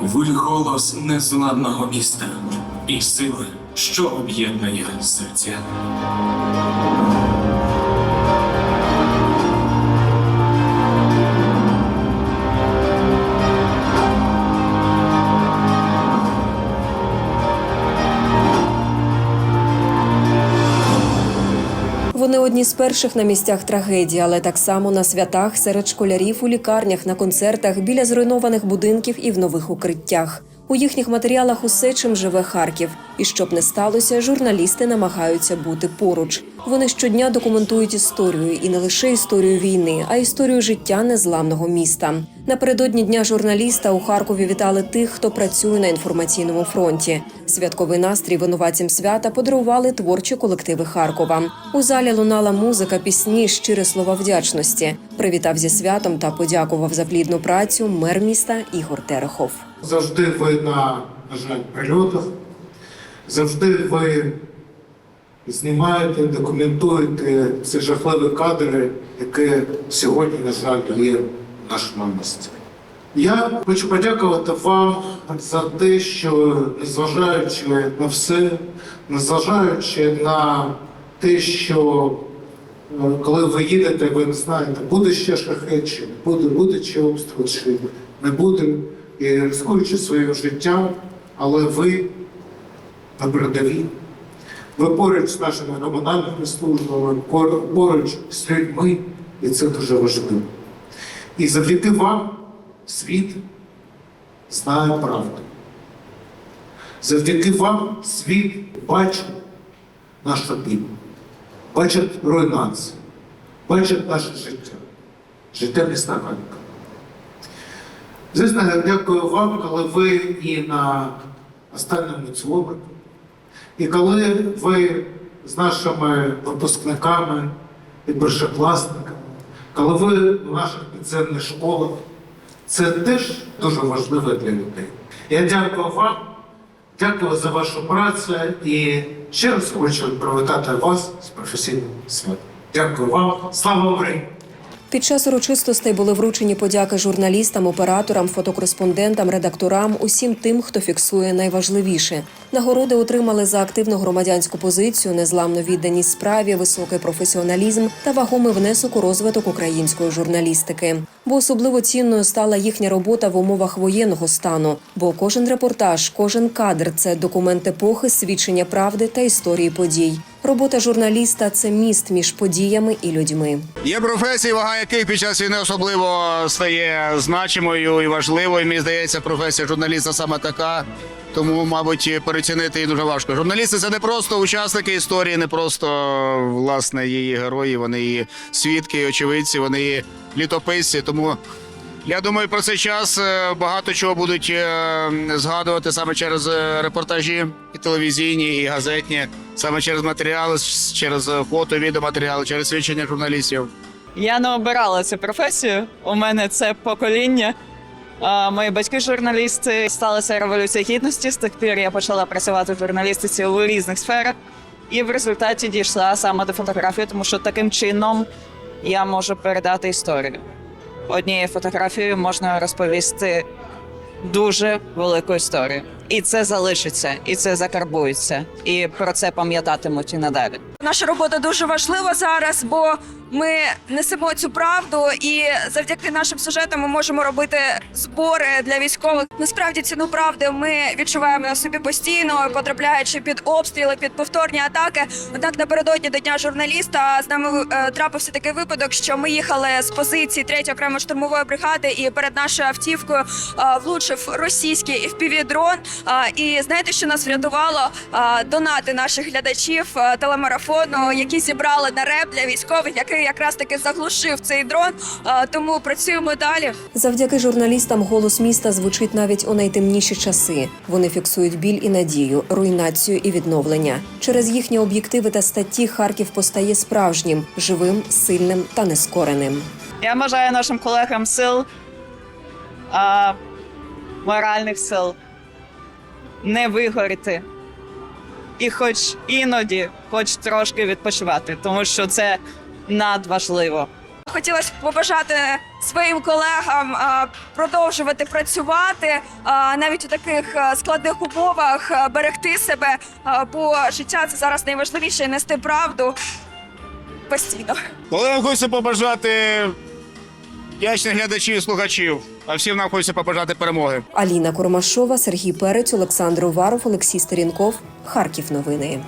Ви голос незладного міста і сили, що об'єднує серця. Вони одні з перших на місцях трагедії, але так само на святах, серед школярів, у лікарнях, на концертах, біля зруйнованих будинків і в нових укриттях. У їхніх матеріалах усе, чим живе Харків. І щоб не сталося, журналісти намагаються бути поруч. Вони щодня документують історію і не лише історію війни, а історію життя незламного міста. Напередодні дня журналіста у Харкові вітали тих, хто працює на інформаційному фронті. Святковий настрій винуватцям свята подарували творчі колективи Харкова. У залі лунала музика, пісні, щире слова вдячності. Привітав зі святом та подякував за плідну працю мер міста Ігор Терехов. Завжди ви на, на жаль, прильотах, завжди ви знімаєте, документуєте ці жахливі кадри, які сьогодні, на жаль, є в нашому місті. Я хочу подякувати вам за те, що незважаючи на все, незважаючи на те, що е, коли ви їдете, ви не знаєте, буде ще шахет, чи не буде, буде чи обстріл, чи не буде, і ризикуючи своїм життям, але ви на ви поруч з нашими комунальними службами, поруч з людьми, і це дуже важливо. І завдяки вам світ знає правду. Завдяки вам світ бачить нашу біль, бачить руйнацію, бачить наше життя, життя міста Харкова. Звісно, я дякую вам, коли ви і на останньому цілому, і коли ви з нашими випускниками і першокласниками, коли ви в наших підземних школах, це теж дуже важливо для людей. Я дякую вам, дякую за вашу працю і ще раз хочу привітати вас з професійним святом. Дякую вам. Слава Україні! Під час урочистостей були вручені подяки журналістам, операторам, фотокореспондентам, редакторам, усім тим, хто фіксує найважливіше. Нагороди отримали за активну громадянську позицію, незламну відданість справі, високий професіоналізм та вагомий внесок у розвиток української журналістики. Бо особливо цінною стала їхня робота в умовах воєнного стану. Бо кожен репортаж, кожен кадр це документ епохи, свідчення правди та історії подій. Робота журналіста це міст між подіями і людьми. Є професії, вага яких під час війни особливо стає значимою і важливою. Мені здається, професія журналіста саме така. Тому, мабуть, перецінити її дуже важко. Журналісти це не просто учасники історії, не просто власне її герої. Вони її свідки, очевидці, вони її літописці. Тому я думаю, про цей час е, багато чого будуть е, згадувати саме через е, репортажі і телевізійні, і газетні, саме через матеріали, через фото, відеоматеріали, через свідчення журналістів. Я не обирала цю професію. У мене це покоління. Мої батьки журналісти сталася революція гідності. З тих пір я почала працювати в журналістиці у різних сферах, і в результаті дійшла саме до фотографії, тому що таким чином я можу передати історію. Однією фотографією можна розповісти дуже велику історію. І це залишиться, і це закарбується, і про це пам'ятатимуть і надалі. Наша робота дуже важлива зараз, бо ми несемо цю правду, і завдяки нашим сюжетам ми можемо робити збори для військових. Насправді ціну правди ми відчуваємо на собі постійно, потрапляючи під обстріли, під повторні атаки. Однак напередодні до дня журналіста з нами е, трапився такий випадок, що ми їхали з позиції 3 окремої штурмової бригади, і перед нашою автівкою е, влучив російський. Е, І знаєте, що нас врятувало? Донати наших глядачів е, телемарафону, які зібрали на реп для військових, який якраз таки заглушив цей дрон. Тому працюємо далі. Завдяки журналістам голос міста звучить навіть у найтемніші часи. Вони фіксують біль і надію, руйнацію і відновлення. Через їхні об'єктиви та статті Харків постає справжнім, живим, сильним та нескореним. Я бажаю нашим колегам сил, а, моральних сил не вигоріти. І хоч іноді, хоч трошки відпочивати, тому що це надважливо. хотілося б побажати своїм колегам продовжувати працювати навіть у таких складних умовах, берегти себе, бо життя це зараз найважливіше і нести правду постійно. Коли нам хочеться побажати вдячних глядачів і слухачів, а всім нам хочеться побажати перемоги. Аліна Кормашова, Сергій Перець, Олександр Уваров, Олексій Стерінков, Харків новини.